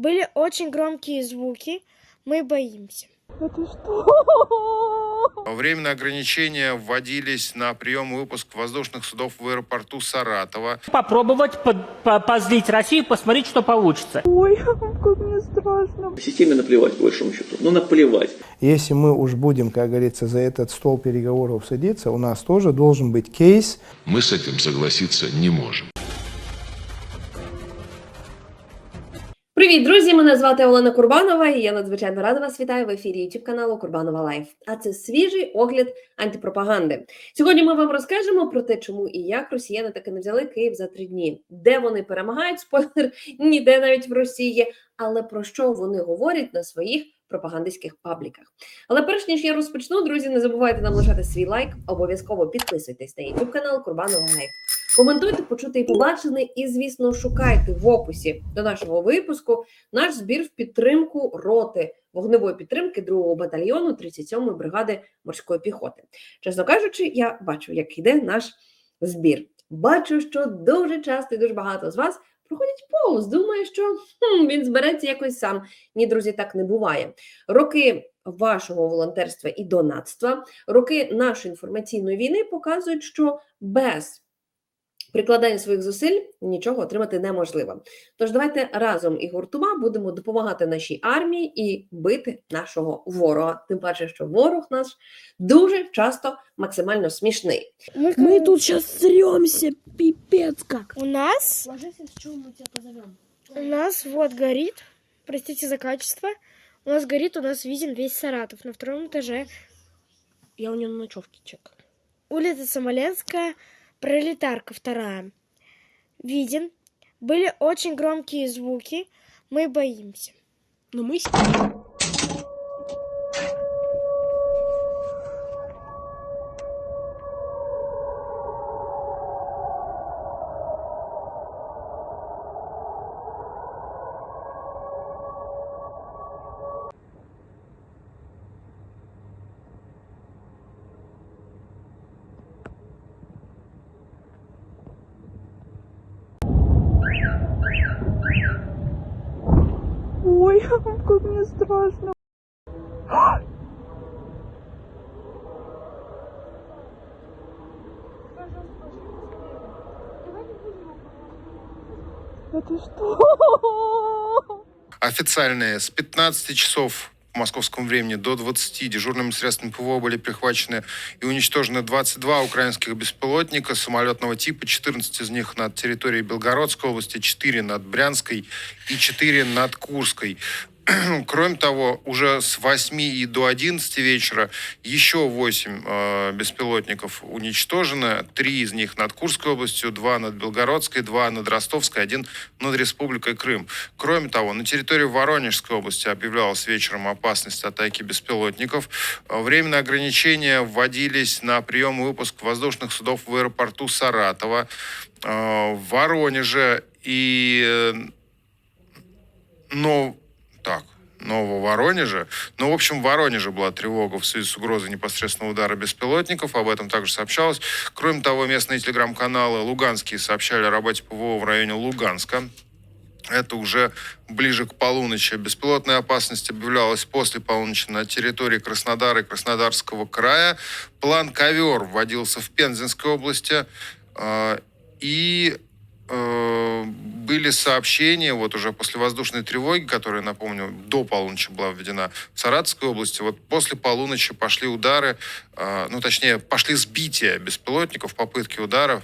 Были очень громкие звуки. Мы боимся. Временные ограничения вводились на прием и выпуск воздушных судов в аэропорту Саратова. попробовать под- по- позлить Россию, посмотреть, что получится. Ой, как мне страшно. Системе наплевать, по большому счету. Ну, наплевать. Если мы уж будем, как говорится, за этот стол переговоров садиться, у нас тоже должен быть кейс, Мы с этим согласиться не можем. Привіт, друзі! Мене звати Олена Курбанова, і я надзвичайно рада вас вітаю в ефірі youtube каналу Курбанова Лайф. А це свіжий огляд антипропаганди. Сьогодні ми вам розкажемо про те, чому і як росіяни таки не взяли Київ за три дні, де вони перемагають. Спойлер ніде навіть в Росії, але про що вони говорять на своїх пропагандистських пабліках. Але перш ніж я розпочну, друзі, не забувайте нам лишати свій лайк. Обов'язково підписуйтесь на youtube канал Курбанова Лайф. Коментуйте, почути і побачене, і, звісно, шукайте в описі до нашого випуску наш збір в підтримку роти вогневої підтримки 2-го батальйону 37-ї бригади морської піхоти. Чесно кажучи, я бачу, як йде наш збір. Бачу, що дуже часто і дуже багато з вас проходять повз, думає, що хм, він збереться якось сам. Ні, друзі, так не буває. Роки вашого волонтерства і донатства, роки нашої інформаційної війни показують, що без прикладання своїх зусиль нічого отримати неможливо. Тож давайте разом і гуртома будемо допомагати нашій армії і бити нашого ворога. Тим паче, що ворог наш дуже часто максимально смішний. Мы, Мы тут сейчас сремся, пипец как. У нас... У нас вот горит, простите за качество, у нас горит, у нас виден весь Саратов на втором этаже. Я у него на ночевке чек. Улица Смоленская, пролетарка вторая. Виден. Были очень громкие звуки. Мы боимся. Но мы Ой, Страшно. Это что? Официальные с 15 часов по московскому времени до 20 дежурными средствами ПВО были прихвачены и уничтожены 22 украинских беспилотника самолетного типа, 14 из них над территорией Белгородской области, 4 над Брянской и 4 над Курской. Кроме того, уже с 8 и до 11 вечера еще 8 э, беспилотников уничтожено. Три из них над Курской областью, два над Белгородской, два над Ростовской, один над Республикой Крым. Кроме того, на территории Воронежской области объявлялась вечером опасность атаки беспилотников. Временные ограничения вводились на прием и выпуск воздушных судов в аэропорту Саратова, э, в Воронеже и э, но так, Нового Воронежа. Ну, в общем, в Воронеже была тревога в связи с угрозой непосредственного удара беспилотников. Об этом также сообщалось. Кроме того, местные телеграм-каналы луганские сообщали о работе ПВО в районе Луганска. Это уже ближе к полуночи. Беспилотная опасность объявлялась после полуночи на территории Краснодара и Краснодарского края. План «Ковер» вводился в Пензенской области. э, И э, были сообщения, вот уже после воздушной тревоги, которая, напомню, до полуночи была введена в Саратовской области, вот после полуночи пошли удары, э, ну, точнее, пошли сбития беспилотников, попытки ударов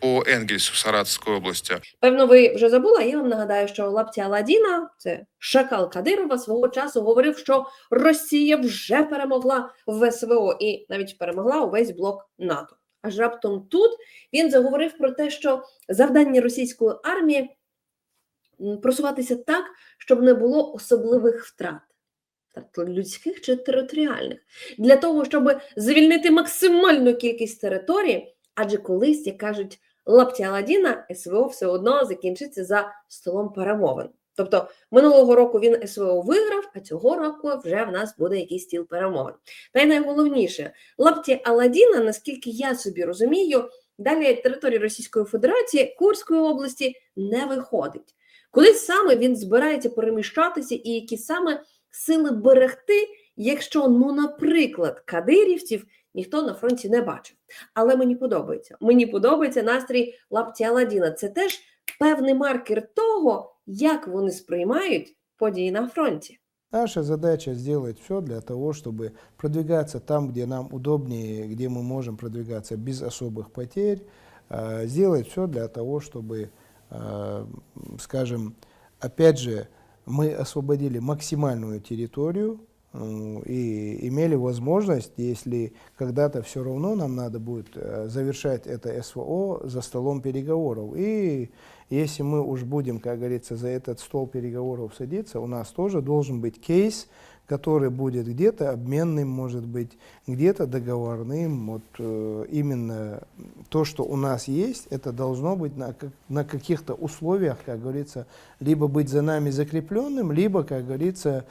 по Энгельсу в Саратовской области. Певно, ви вже забули. а Я вам нагадаю, що лапті Аладдіна, це шакал Кадирова, свого часу говорив, що Росія вже перемогла в СВО і навіть перемогла увесь блок НАТО. Аж раптом тут він заговорив про те, що завдання російської армії просуватися так, щоб не було особливих втрат. Людських чи територіальних, для того, щоб звільнити максимальну кількість територій, адже колись, як кажуть, лапті Аладдіна, СВО все одно закінчиться за столом перемовин. Тобто минулого року він СВО виграв, а цього року вже в нас буде якийсь стіл перемовин. Та й найголовніше, лапті Аладдіна, наскільки я собі розумію, далі території Російської Федерації, Курської області не виходить. Куди саме він збирається переміщатися і які саме сили берегти, якщо, ну, наприклад, кадирівців ніхто на фронті не бачив. Але мені подобається. Мені подобається настрій лапті Аладдіна. Це теж певний маркер того, як вони сприймають події на фронті. Наша задача сделать все для того, чтобы продвигаться там, где нам удобнее, где мы можем продвигаться без особых потерь, э, сделать все для того, чтобы, э, скажем, опять же, мы освободили максимальную территорию э, и имели возможность, если когда-то все равно нам надо будет э, завершать это СВО за столом переговоров. И если мы уж будем, как говорится, за этот стол переговоров садиться, у нас тоже должен быть кейс, который будет где-то обменным, может быть, где-то договорным. Вот э, именно то, что у нас есть, это должно быть на, на каких-то условиях, как говорится, либо быть за нами закрепленным, либо, как говорится,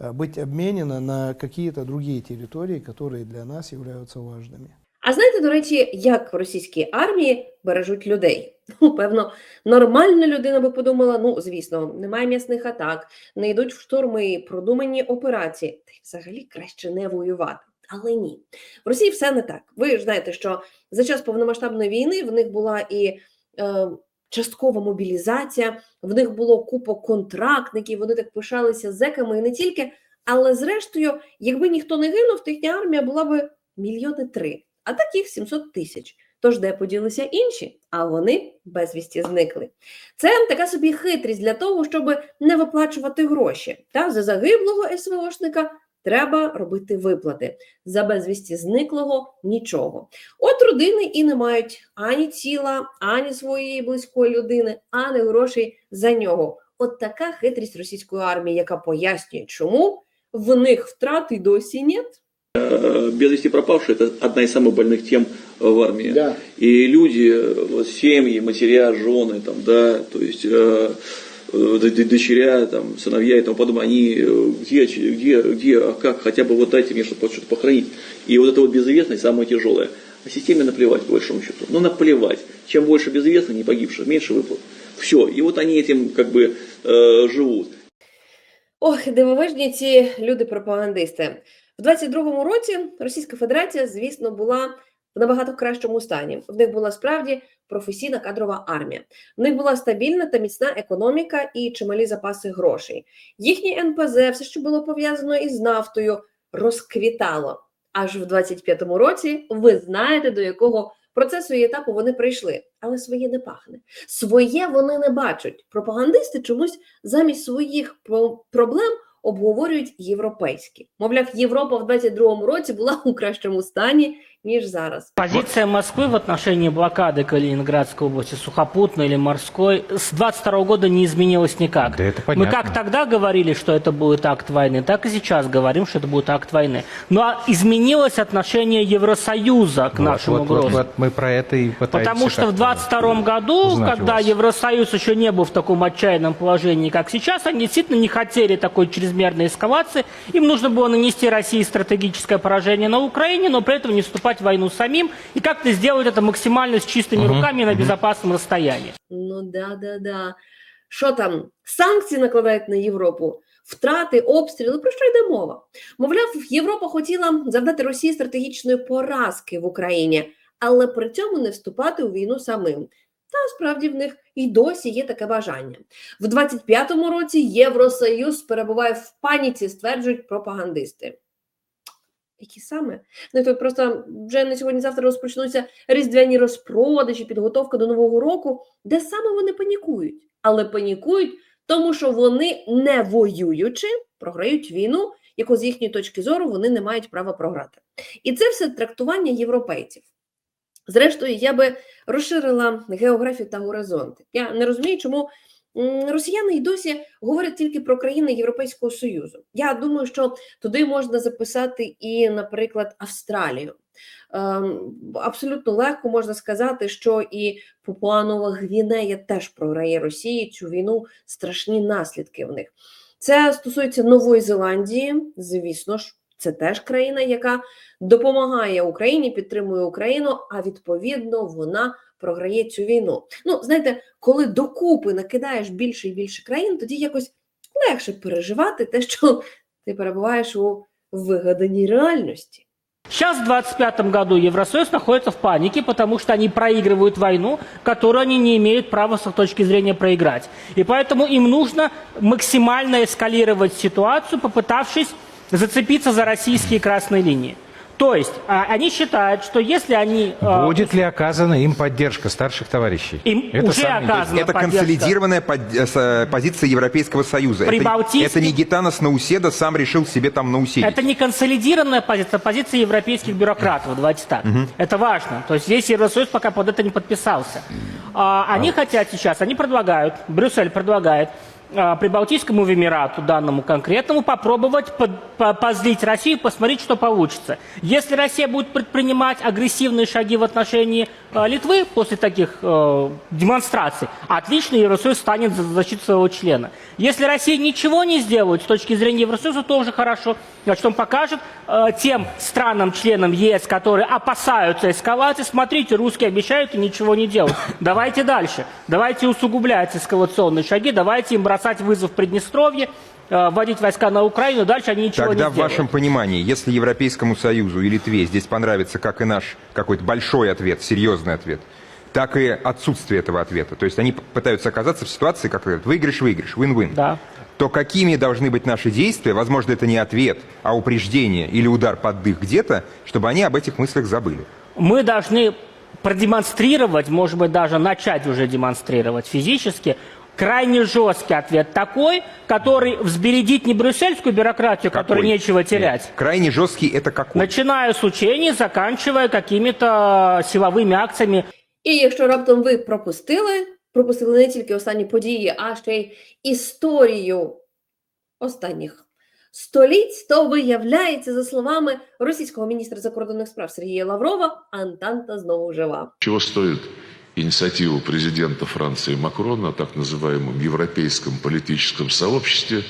э, быть обменено на какие-то другие территории, которые для нас являются важными. А знаєте, до речі, як в російській армії бережуть людей? Ну, певно, нормальна людина би подумала: ну, звісно, немає м'ясних атак, не йдуть в штурми, продумані операції, та й взагалі краще не воювати. Але ні, в Росії все не так. Ви ж знаєте, що за час повномасштабної війни в них була і е, часткова мобілізація, в них було купа контрактників, вони так пишалися зеками і не тільки. Але зрештою, якби ніхто не гинув, їхня армія була би мільйони три, а так їх 700 тисяч. Тож де поділися інші, а вони безвісті зникли. Це така собі хитрість для того, щоб не виплачувати гроші. Та за загиблого СВОшника треба робити виплати. За безвісті зниклого нічого. От родини і не мають ані тіла, ані своєї близької людини, ані грошей за нього. От така хитрість російської армії, яка пояснює, чому в них втрат і досі нет. Э, Без вести пропавшие – это одна из самых больных тем э, в армии. И люди, э, вот, семьи, матеря, жены, там, да, то есть э, э, д- д- дочеря, там, сыновья и тому подобное, они э, где, ч- где, где, а как, хотя бы вот дайте мне что-то, что-то похоронить. И вот эта вот безызвестность самая тяжелая. А системе наплевать, по большому счету. Ну, наплевать. Чем больше безызвестных, не погибших, меньше выплат. Все. И вот они этим как бы э, живут. Ох, дивовижні ці люди-пропагандисти. В 22-му році Російська Федерація, звісно, була в набагато кращому стані. В них була справді професійна кадрова армія. В них була стабільна та міцна економіка і чималі запаси грошей. Їхнє НПЗ, все, що було пов'язано із нафтою, розквітало. Аж в 25-му році ви знаєте, до якого процесу і етапу вони прийшли, але своє не пахне. Своє вони не бачать. Пропагандисти чомусь замість своїх проблем обговорюють європейські. Мовляв, Європа в 22-му році була у кращому стані, ніж зараз. Позиция Москвы в отношении блокады Калининградской области, сухопутной или морской, с 22 года не изменилась никак. Да это Мы понятно. как тогда говорили, что это будет акт войны, так и сейчас говорим, что это будет акт войны. Ну а изменилось отношение Евросоюза к Вот, нашим вот, вот, угрозам. вот мы про это и пытаемся Потому что в как-то 22 году, узнать когда вас. Евросоюз еще не был в таком отчаянном положении, как сейчас, они действительно не хотели такой чрезмерной эскалации. Им нужно было нанести России стратегическое поражение на Украине, но при этом не вступать в войну самим и как-то сделать это максимально с чистыми Мгм, руками и на безопасном расстоянии. Ну да, да, да. Що там? Санкції накладають на Європу, втрати, обстріли. Про що йде мова? Мовляв, Європа хотіла завдати Росії стратегічної поразки в Україні, але при цьому не вступати у війну самим. Та справді в них і досі є таке бажання. В 25-му році Євросоюз перебуває в паніці, стверджують пропагандисти. Які саме? Ну і просто вже на сьогодні-завтра розпочнуться різдвяні розпродажі, підготовка до нового року, де саме вони панікують, але панікують, тому що вони не воюючи, програють війну, яку з їхньої точки зору вони не мають права програти. І це все трактування європейців. Зрештою, я би розширила географію та горизонти. Я не розумію, чому росіяни й досі говорять тільки про країни Європейського Союзу. Я думаю, що туди можна записати і, наприклад, Австралію. Ем, Абсолютно легко можна сказати, що і Папуанова Гвінея теж програє Росії цю війну, страшні наслідки в них. Це стосується Нової Зеландії, звісно ж, це теж країна, яка допомагає Україні, підтримує Україну, а відповідно вона програє цю війну. Ну, знаєте, коли докупи накидаєш більше і більше країн, тоді якось легше переживати те, що ти перебуваєш у вигаданій реальності. Сейчас, в 2025 году, Евросоюз находится в панике, потому что они проигрывают войну, которую они не имеют права с их точки зрения проиграть. И поэтому им нужно максимально эскалировать ситуацию, попытавшись зацепиться за российские красные линии. То есть а, они считают, что если они... а, Будет ли оказана им поддержка старших товарищей? Им Это уже оказана Это поддержка. консолидированная под- э, позиция Европейского Союза. Это, Прибалтийский- это не Гитанос Науседа сам решил себе там наусидеть. Это не консолидированная позиция, это позиция европейских бюрократов, давайте так. Это важно. То есть весь Евросоюз пока под это не подписался. А, они хотят сейчас, они предлагают, Брюссель предлагает а, Прибалтийскому Эмирату, данному конкретному, попробовать под- по- позлить Россию, посмотреть, что получится. Если Россия будет предпринимать агрессивные шаги в отношении а, Литвы после таких э, демонстраций, отлично, Евросоюз станет за защиту своего члена. Если Россия ничего не сделает с точки зрения Евросоюза, тоже хорошо. Значит, он покажет э, тем странам-членам ЕС, которые опасаются эскалации, смотрите, русские обещают и ничего не делают. Давайте дальше. Давайте усугублять эскалационные шаги, давайте им бросать вызов в Приднестровье, э, вводить войска на Украину, дальше они ничего Тогда не в сделают. вашем понимании, если Европейскому Союзу и Литве здесь понравится, как и наш какой-то большой ответ, серьезный ответ, так и отсутствие этого ответа, то есть они пытаются оказаться в ситуации, как говорят, выигрыш-выигрыш, win-win, Да. то какими должны быть наши действия, возможно, это не ответ, а упреждение или удар под дых где-то, чтобы они об этих мыслях забыли. мы должны продемонстрировать, может быть, даже начать уже демонстрировать физически, крайне жесткий ответ такой, который взбередит не брюссельскую бюрократию, которой Какой? нечего терять, Нет. Крайне жесткий это какой? начиная с учений, заканчивая какими-то силовыми акциями. І якщо раптом ви пропустили, пропустили не тільки останні події, а ще й історію останніх століть, то виявляється, за словами російського міністра закордонних справ Сергія Лаврова, Антанта знову жива. Чего стоит инициатива президента Франции Макрона о так называемом европейском политическом сообществе,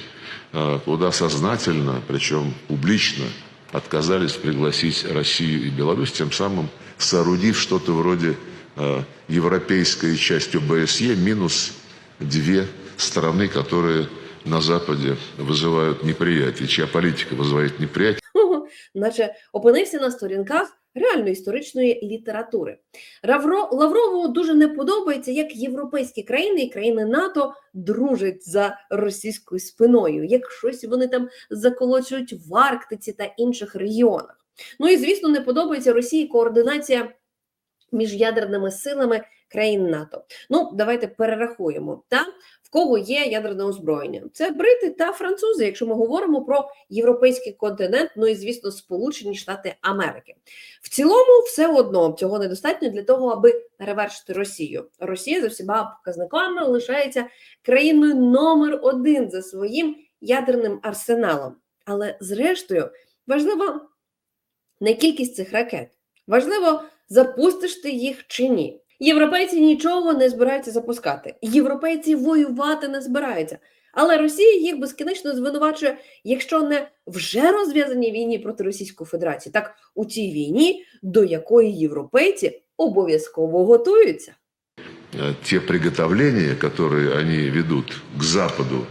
э, куда сознательно, причем публично, отказались пригласить Россию и Беларусь, тем самым соорудив что-то вроде э, европейской части ОБСЕ минус две страны, которые на Западе вызывают неприятие, чья политика вызывает неприятие. наче опинився на сторінках реально історичної літератури. Равро, Лаврову дуже не подобається, як європейські країни і країни НАТО дружать за російською спиною, як щось вони там заколочують в Арктиці та інших регіонах. Ну і звісно, не подобається Росії координація між ядерними силами країн НАТО. Ну, давайте перерахуємо. Та кого є ядерне озброєння? Це брити та французи, якщо ми говоримо про європейський континент, ну і звісно, Сполучені Штати Америки. В цілому, все одно цього недостатньо для того, аби перевершити Росію. Росія за всіма показниками лишається країною номер один за своїм ядерним арсеналом. Але зрештою важливо не кількість цих ракет, важливо, запустиш ти їх чи ні. Європейці нічого не збираються запускати. Європейці воювати не збираються. Але Росія їх безкінечно звинувачує, якщо не вже розв'язаній війні проти Російської Федерації, так у цій війні, до якої європейці обов'язково готуються. э, те приготовления, которые они ведут к западу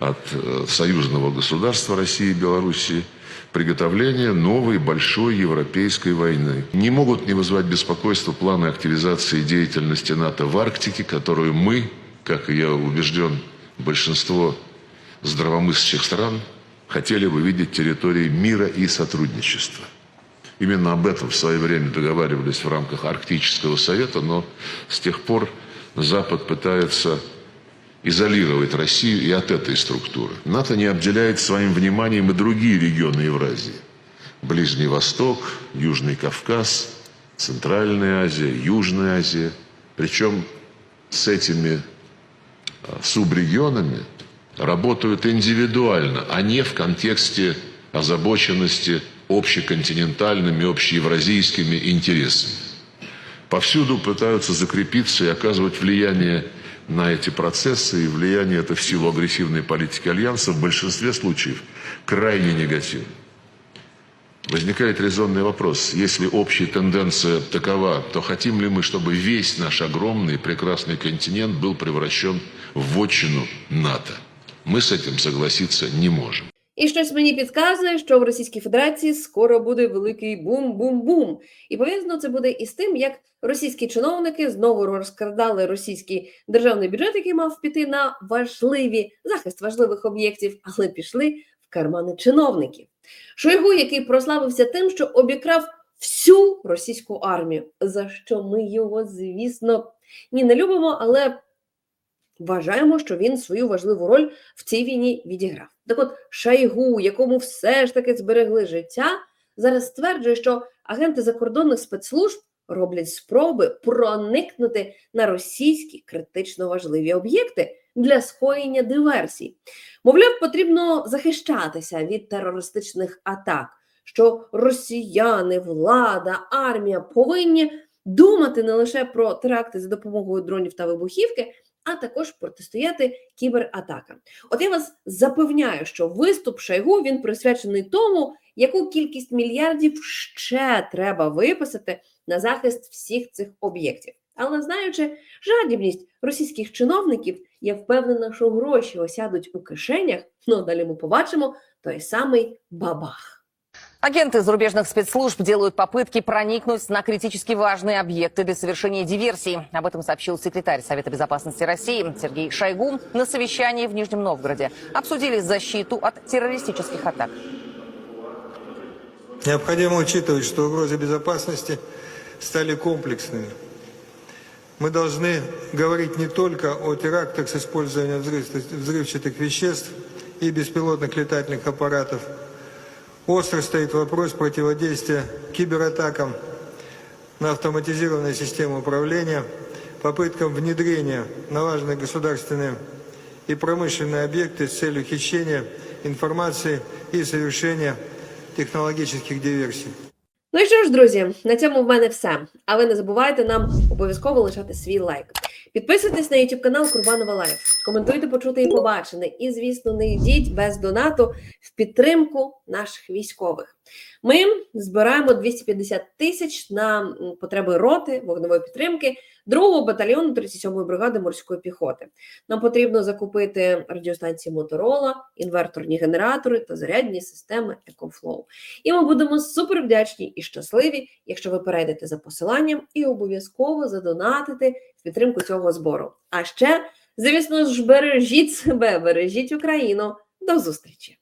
от э, союзного государства России и Белоруссии, Приготовление новой большой европейской войны. Не могут не вызывать беспокойства планы активизации деятельности НАТО в Арктике, которую мы, как я убежден, большинство здравомыслящих стран хотели бы видеть территорией мира и сотрудничества. Именно об этом в свое время договаривались в рамках Арктического совета, но с тех пор Запад пытается изолировать Россию и от этой структуры. НАТО не обделяет своим вниманием и другие регионы Евразии. Ближний Восток, Южный Кавказ, Центральная Азия, Южная Азия. Причем с этими а, субрегионами работают индивидуально, а не в контексте озабоченности общеконтинентальными, общеевразийскими интересами. Повсюду пытаются закрепиться и оказывать влияние на эти процессы, и влияние это в силу агрессивной политики Альянса в большинстве случаев крайне негативно. Возникает резонный вопрос. Если общая тенденция такова, то хотим ли мы, чтобы весь наш огромный прекрасный континент был превращен в вотчину НАТО? Мы с этим согласиться не можем. І щось мені підказує, що в Російській Федерації скоро буде великий бум-бум-бум. І пов'язано це буде із тим, як російські чиновники знову розкрадали російський державний бюджет, який мав піти на важливі захист важливих об'єктів, але пішли в кармани чиновників. Шойгу, який прославився тим, що обікрав всю російську армію, за що ми його, звісно, ні не любимо, але вважаємо, що він свою важливу роль в цій війні відіграв. Так от Шайгу, якому все ж таки зберегли життя, зараз стверджує, що агенти закордонних спецслужб роблять спроби проникнути на російські критично важливі об'єкти для скоєння диверсій. Мовляв, потрібно захищатися від терористичних атак, що росіяни, влада, армія повинні думати не лише про теракти за допомогою дронів та вибухівки, а також протистояти кібератакам. От я вас запевняю, що виступ Шойгу він присвячений тому, яку кількість мільярдів ще треба виписати на захист всіх цих об'єктів. Але знаючи жадібність російських чиновників, я впевнена, що гроші осядуть у кишенях. Ну далі ми побачимо той самий бабах. Агенты зарубежных спецслужб делают попытки проникнуть на критически важные объекты для совершения диверсий. Об этом сообщил секретарь Совета безопасности России Сергей Шойгу на совещании в Нижнем Новгороде. Обсудили защиту от террористических атак. Необходимо учитывать, что угрозы безопасности стали комплексными. Мы должны говорить не только о терактах с использованием взрыв- взрывчатых веществ и беспилотных летательных аппаратов. Остро стоит вопрос противодействия кибератакам на автоматизированные системы управления, попыткам внедрения на важные государственные и промышленные объекты с целью хищения информации и совершения технологических диверсий. Ну і що ж, друзі, на цьому в мене все. А ви не забувайте нам обов'язково лишати свій лайк. Підписуйтесь на YouTube канал Курбанова Лайф. Коментуйте почути і побачене. І, звісно, не йдіть без донату в підтримку наших військових. Ми збираємо 250 тисяч на потреби роти вогневої підтримки 2-го батальйону 37-ї бригади морської піхоти. Нам потрібно закупити радіостанції Моторола, інверторні генератори та зарядні системи EcoFlow. І ми будемо супер вдячні і щасливі, якщо ви перейдете за посиланням і обов'язково задонатите в підтримку цього збору. А ще, звісно ж, бережіть себе, бережіть Україну. До зустрічі!